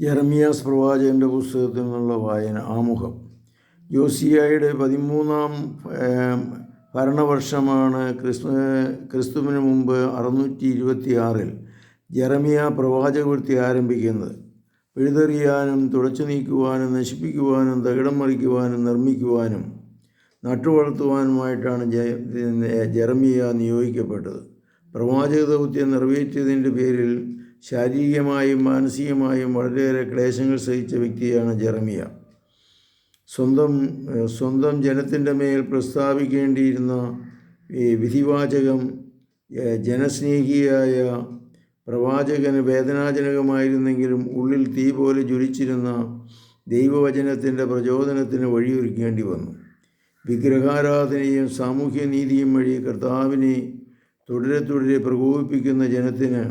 Jeremiah's പ്രവാചകന്റെ പുസ്തകത്തിൽ നിന്നുള്ള വായന ആമുഖം. യോസിയായുടെ പതിമൂന്നാം ഭരണവർഷമാണ് ക്രിസ്തു ക്രിസ്തുവിന് മുമ്പ് അറുന്നൂറ്റി ഇരുപത്തി ആറിൽ ജെറമിയ പ്രവാചകവൃത്തി ആരംഭിക്കുന്നത്. പിഴുതെറിയാനും തുടച്ചു നീക്കുവാനും നശിപ്പിക്കുവാനും തകിടം മറിക്കുവാനും നിർമ്മിക്കുവാനും നട്ടുവളർത്തുവാനുമായിട്ടാണ് ജെറമിയ നിയോഗിക്കപ്പെട്ടത്. പ്രവാചക ദൗത്യം നിറവേറ്റിയതിന്റെ പേരിൽ ശാരീരികമായും മാനസികമായും വളരെയേറെ ക്ലേശങ്ങൾ സഹിച്ച വ്യക്തിയാണ് ജെറമിയ. സ്വന്തം സ്വന്തം ജനത്തിന്റെ മേൽ പ്രസ്താവിക്കേണ്ടിയിരുന്ന വിധിവാചകം ജനസ്നേഹിയായ പ്രവാചകന് വേദനാജനകമായിരുന്നെങ്കിലും ഉള്ളിൽ തീ പോലെ ജ്വലിച്ചിരുന്ന ദൈവവചനത്തിന്റെ പ്രചോദനത്തിന് വഴിയൊരുക്കേണ്ടി വന്നു. വിഗ്രഹാരാധനയും സാമൂഹ്യനീതിയും വഴി കർത്താവിനെ തുടരെ തുടരെ പ്രകോപിപ്പിക്കുന്ന ജനത്തിന്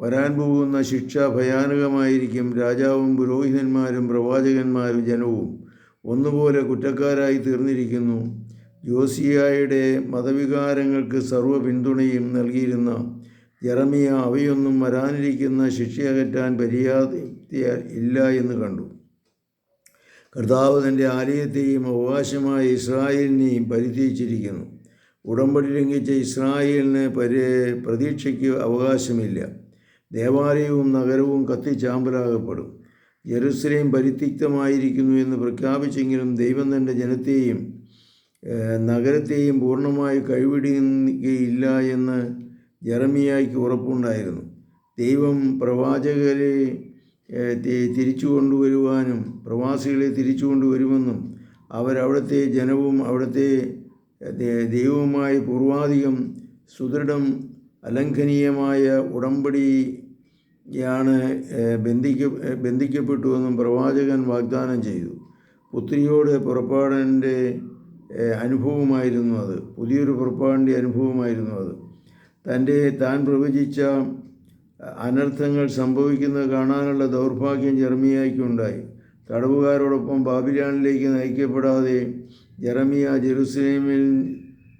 വരാൻ പോകുന്ന ശിക്ഷ ഭയാനകമായിരിക്കും. രാജാവും പുരോഹിതന്മാരും പ്രവാചകന്മാരും ജനവും ഒന്നുപോലെ കുറ്റക്കാരായി തീർന്നിരിക്കുന്നു. ജോസിയായുടെ മതവികാരങ്ങൾക്ക് സർവ പിന്തുണയും നൽകിയിരുന്ന ജറമിയ അവയൊന്നും വരാനിരിക്കുന്ന ശിക്ഷ ശിക്ഷയകറ്റാൻ പര്യാപ്തി ഇല്ല എന്ന് കണ്ടു. കർത്താവ് തന്റെ ആലയത്തെയും അവകാശമായ ഇസ്രായേലിനെയും പരിത്യജിച്ചിരിക്കുന്നു ഉടമ്പടി ലംഘിച്ച ഇസ്രായേലിന് പരി പ്രതീക്ഷയ്ക്ക് അവകാശമില്ല. ദേവാലയവും നഗരവും കത്തിച്ചാമ്പലാകപ്പെടും ജെറുസലേം പരിത്യക്തമായിരിക്കുന്നു എന്ന് പ്രഖ്യാപിച്ചെങ്കിലും ദൈവം തന്റെ ജനത്തെയും നഗരത്തെയും പൂർണമായി കഴിവിടുകയില്ല എന്ന് ജെറമിയായ്ക്ക് ഉറപ്പുണ്ടായിരുന്നു. ദൈവം പ്രവാചകരെ തിരിച്ചു കൊണ്ടുവരുവാനും പ്രവാസികളെ തിരിച്ചു കൊണ്ടുവരുമെന്നും അവരവിടുത്തെ ജനവും അവിടുത്തെ ദൈവവുമായി പൂർവാധികം സുദൃഢം അലംഘനീയമായ ഉടമ്പടിയാണ് ബന്ധിക്ക ബന്ധിക്കപ്പെട്ടുവെന്നും പ്രവാചകൻ വാഗ്ദാനം ചെയ്തു. പുത്രിയോട് പുറപ്പാടിന്റെ അനുഭവമായിരുന്നു അത്. പുതിയൊരു പുറപ്പാടിന്റെ അനുഭവമായിരുന്നു അത്. തന്റെ താൻ പ്രവചിച്ച അനർത്ഥങ്ങൾ സംഭവിക്കുന്നത് കാണാനുള്ള ദൗർഭാഗ്യം ജർമ്മിയായിക്കുണ്ടായി. തടവുകാരോടൊപ്പം ബാബിലാനിലേക്ക് നയിക്കപ്പെടാതെ ജെറമിയ ജെറുസലേമിൽ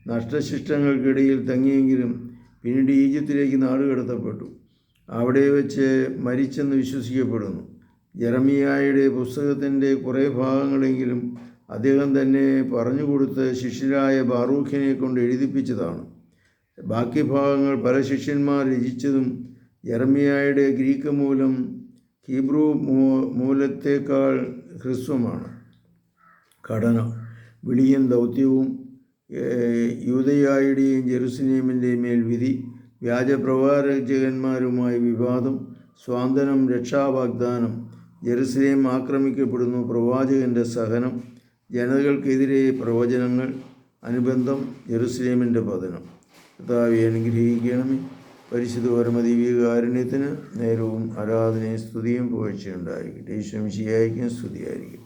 നഷ്ടശിഷ്ടങ്ങൾക്കിടയിൽ തങ്ങിയെങ്കിലും പിന്നീട് ഈജിപ്തിലേക്ക് നാടുകടത്തപ്പെട്ടു അവിടെ വെച്ച് മരിച്ചെന്ന് വിശ്വസിക്കപ്പെടുന്നു. ജെറമിയായുടെ പുസ്തകത്തിന്റെ കുറേ ഭാഗങ്ങളെങ്കിലും അദ്ദേഹം തന്നെ പറഞ്ഞുകൊടുത്ത് ശിഷ്യരായ ബാറൂഖിനെ കൊണ്ട് എഴുതിപ്പിച്ചതാണ്. ബാക്കി ഭാഗങ്ങൾ പല ശിഷ്യന്മാർ രചിച്ചതും ജെറമിയായുടെ ഗ്രീക്ക് മൂലം ഹീബ്രു മൂലത്തേക്കാൾ ഹ്രസ്വമാണ്. ഘടന വിളിയും ദൗത്യവും യൂതയായുടെയും ജെറുസലേമിന്റെയും മേൽ വിധി വ്യാജപ്രവാചകന്മാരുമായി വിവാദം സ്വാന്തനം രക്ഷാവാഗ്ദാനം ജെറുസലേം ആക്രമിക്കപ്പെടുന്നു പ്രവാചകന്റെ സഹനം ജനതകൾക്കെതിരെ പ്രവചനങ്ങൾ അനുബന്ധം ജെറുസലേമിന്റെ പതനം. കർത്താവെ അനുഗ്രഹിക്കണമേ. പരിശുദ്ധ പരമദിവ്യകാരുണ്യത്തിന് നേരവും ആരാധനയും സ്തുതിയും പുകഴ്ചയുണ്ടായിരിക്കട്ടെ. ഈശ്വരം ശരിയായിരിക്കും സ്തുതിയായിരിക്കട്ടെ.